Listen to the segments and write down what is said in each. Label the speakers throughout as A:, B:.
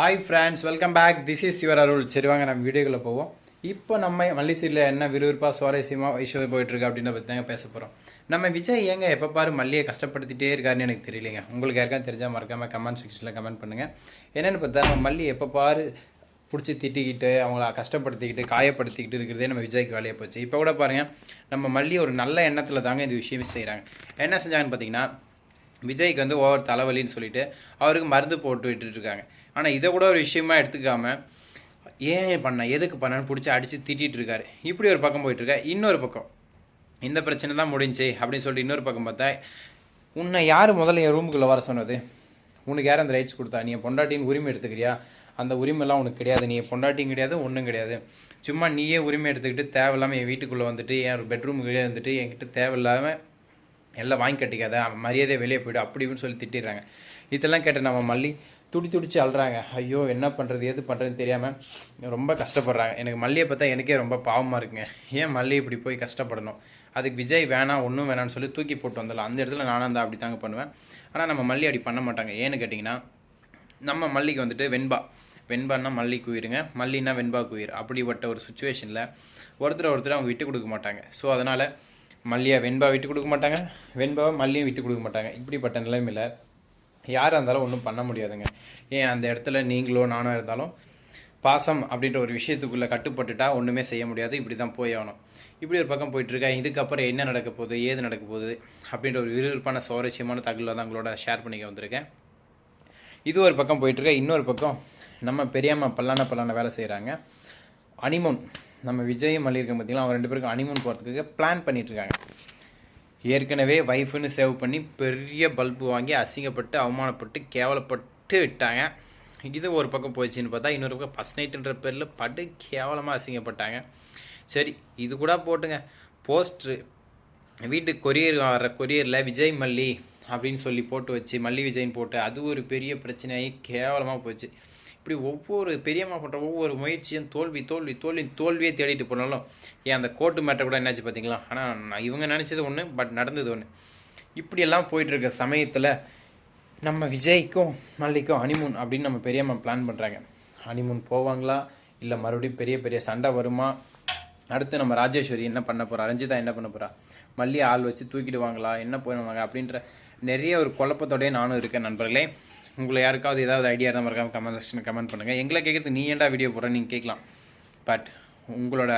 A: Hi friends welcome back this is your Arul சரி வாங்க நம்ம வீடியோக்குள்ளே போவோம். இப்போ நம்ம மல்லிசீரில் என்ன விறுவிறுப்பாக சுவாரஸ்யமாக இஷ்யூ போயிட்டுருக்கு அப்படின்னு பற்றி தாங்க பேச போகிறோம் நம்ம விஜய் ஏங்க எப்போ பாரு மல்லியை கஷ்டப்படுத்திட்டே இருக்காருன்னு எனக்கு தெரியலைங்க. உங்களுக்கு யாருக்கா தெரிஞ்சால் மறக்காமல் கமெண்ட் செக்ஷனில் கமெண்ட் பண்ணுங்கள் என்னென்னு பார்த்தா நம்ம மல்லி எப்போ பாரு பிடிச்சி திட்டிக்கிட்டு அவங்கள கஷ்டப்படுத்திக்கிட்டு காயப்படுத்திக்கிட்டு இருக்கிறதே நம்ம விஜய்க்கு வேலையை போச்சு. இப்போ கூட பாருங்கள் நம்ம மல்லி ஒரு நல்ல எண்ணத்தில் தாங்க இந்த விஷயமே செய்கிறாங்க என்ன செஞ்சாங்கன்னு பார்த்தீங்கன்னா விஜய்க்கு வந்து ஓவர் தலைவலின்னு சொல்லிட்டு அவருக்கு மருந்து போட்டு விட்டுட்டுருக்காங்க ஆனால் இதை கூட ஒரு விஷயமா எடுத்துக்காமல் ஏன் பண்ண எதுக்கு பண்ணன்னு பிடிச்சி அடித்து திட்டிகிட்டு இருக்காரு இப்படி ஒரு பக்கம் போயிட்டுருக்கா இன்னொரு பக்கம் இந்த பிரச்சனை தான் முடிஞ்சு அப்படின்னு சொல்லிட்டு இன்னொரு பக்கம் பார்த்தா உன்னை யார் முதல்ல என் ரூமுக்குள்ளே வர சொன்னது? உனக்கு யார் அந்த ரைட்ஸ் கொடுத்தா? நீ பொண்டாட்டின்னு உரிமை எடுத்துக்கிறியா? அந்த உரிமைலாம் உனக்கு கிடையாது. நீ பொண்டாட்டியும் கிடையாது ஒன்றும் கிடையாது. சும்மா நீயே உரிமை எடுத்துக்கிட்டு தேவையில்லாமல் என் வீட்டுக்குள்ளே வந்துட்டு என் பெட்ரூமுக்குள்ளே வந்துட்டு என்கிட்ட தேவையில்லாமல் எல்லாம் வாங்கி கட்டிக்காத மரியாதை வெளியே போய்டும் அப்படி இப்படின்னு சொல்லி திட்டிடுறாங்க. இதெல்லாம் கேட்ட நம்ம மல்லி துடி துடிச்சு அழுறாங்க. ஐயோ என்ன பண்ணுறது எது பண்ணுறதுன்னு தெரியாமல் ரொம்ப கஷ்டப்படுறாங்க. எனக்கு மல்லியை பார்த்தா எனக்கே ரொம்ப பாவமாக இருக்குங்க. ஏன் மல்லி இப்படி போய் கஷ்டப்படணும்? அதுக்கு விஜய் வேணாம் ஒன்றும் வேணாம்னு சொல்லி தூக்கி போட்டு வந்துடலாம் அந்த இடத்துல நானும் இருந்தால் அப்படி தாங்க பண்ணுவேன். ஆனால் நம்ம மல்லி அப்படி பண்ண மாட்டாங்க. ஏன்னு கேட்டிங்கன்னா நம்ம மல்லிக்கு வந்துட்டு வெண்பா. வெண்பான்னா மல்லி குயிருங்க. மல்லின்னா வெண்பா குயிர். அப்படிப்பட்ட ஒரு சுச்சுவேஷனில் ஒருத்தர் ஒருத்தர் அவங்க விட்டு கொடுக்க மாட்டாங்க. ஸோ அதனால் மல்லியா வெண்பா விட்டு கொடுக்க மாட்டாங்க. வெண்பாவை மல்லியும் விட்டு கொடுக்க மாட்டாங்க. இப்படிப்பட்ட நிலைமையில் யாராக இருந்தாலும் ஒன்றும் பண்ண முடியாதுங்க. ஏன் அந்த இடத்துல நீங்களோ நானோ இருந்தாலும் பாசம் அப்படின்ற ஒரு விஷயத்துக்குள்ளே கட்டுப்பட்டுட்டா ஒன்றுமே செய்ய முடியாது. இப்படி தான் போய் ஆகணும். இப்படி ஒரு பக்கம் போயிட்டுருக்கா இதுக்கப்புறம் என்ன நடக்க போகுது ஏது நடக்க போகுது அப்படின்ற ஒரு விறுவிறுப்பான சுவாரஸ்யமான தகவலை தான் உங்களோட ஷேர் பண்ணிக்க வந்திருக்கேன். இது ஒரு பக்கம் போயிட்டுருக்கேன் இன்னொரு பக்கம் நம்ம பெரியம்மா பல்லான பல்லான வேலை செய்கிறாங்க அனிமோன் நம்ம விஜய் மல்லிகை பார்த்தீங்கன்னா அவங்க ரெண்டு பேருக்கும் அனிமோன் போகிறதுக்கு பிளான் பண்ணிகிட்ருக்காங்க ஏற்கனவே ஒய்ஃபுன்னு சேவ் பண்ணி பெரிய பல்பு வாங்கி அசிங்கப்பட்டு அவமானப்பட்டு கேவலப்பட்டு விட்டாங்க. இது ஒரு பக்கம் போயிடுச்சின்னு பார்த்தா இன்னொரு பக்கம் ஃபஸ்ட் நைட்டுன்ற பேரில் படு கேவலமாக அசிங்கப்பட்டாங்க. சரி இது கூட போட்டுங்க. போஸ்ட்ரு வீட்டுக்கு கொரியர் வர கொரியரில் விஜய் மல்லி அப்படின்னு சொல்லி போட்டு வச்சு மல்லி விஜய்னு போட்டு அது ஒரு பெரிய பிரச்சனையாகி கேவலமாக போச்சு. இப்படி ஒவ்வொரு பெரியம்மா பண்ணுற ஒவ்வொரு முயற்சியும் தோல்வி தோல்வி தோல்வி தோல்வியே தேடிட்டு போனாலும் ஏன் அந்த கோர்ட்டு மேட்டர் கூட என்னாச்சு பார்த்தீங்களா ஆனால் நான் இவங்க நினச்சது ஒன்று பட் நடந்தது ஒன்று இப்படியெல்லாம் போயிட்டுருக்க சமயத்தில் நம்ம விஜய்க்கும் மல்லிக்கும் ஹனிமூன் அப்படின்னு நம்ம பெரியம்மா பிளான் பண்ணுறாங்க ஹனிமூன் போவாங்களா? இல்லை மறுபடியும் பெரிய பெரிய சண்டை வருமா? அடுத்து நம்ம ராஜேஸ்வரி என்ன பண்ண போகிறா ரஞ்சிதா என்ன பண்ண போகிறா மல்லி ஆள் வச்சு தூக்கிடுவாங்களா? என்ன பண்ணுவாங்க? அப்படின்ற நிறைய ஒரு குழப்பத்தோடய நானும் இருக்கேன் நண்பர்களே. உங்களை யாருக்காவது ஏதாவது ஐடியா இருந்தால் மறக்காமல் கமெண்ட் செக்ஷனில் கமெண்ட் பண்ணுங்கள் எங்களை கேட்குறது நீ ஏண்டா வீடியோ போடுற? நீங்கள் கேட்கலாம் பட் உங்களோட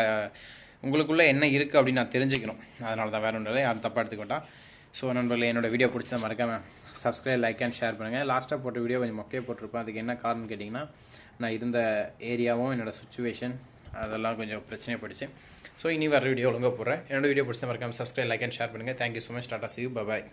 A: உங்களுக்குள்ளே என்ன இருக்குது அப்படின்னு நான் தெரிஞ்சுக்கணும். அதனால தான் வேறு ஒன்றும் யாரும் தப்பாக எடுத்துக்க ஸோ நண்பர்களே என்னோட வீடியோ பிடிச்சதை மறக்காமல் சப்ஸ்கிரைப் லைக் அண்ட் ஷேர் பண்ணுங்கள் லாஸ்ட்டாக போட்ட வீடியோ கொஞ்சம் மொக்கையே போட்டிருப்பேன். அதுக்கு என்ன காரணம் கேட்டிங்கன்னா நான் இருந்த ஏரியாவும் என்னோட சுச்சுவேஷன் அதெல்லாம் கொஞ்சம் பிரச்சனை போயிடுச்சு. ஸோ இனி வர வீடியோ ஒழுங்காக போடுறேன். என்னோடய வீடியோ பிடிச்ச மறக்காம சப்ஸ்கிரைப் லைக் அண்ட் ஷேர் பண்ணுங்கள் thank you so much tata see you bye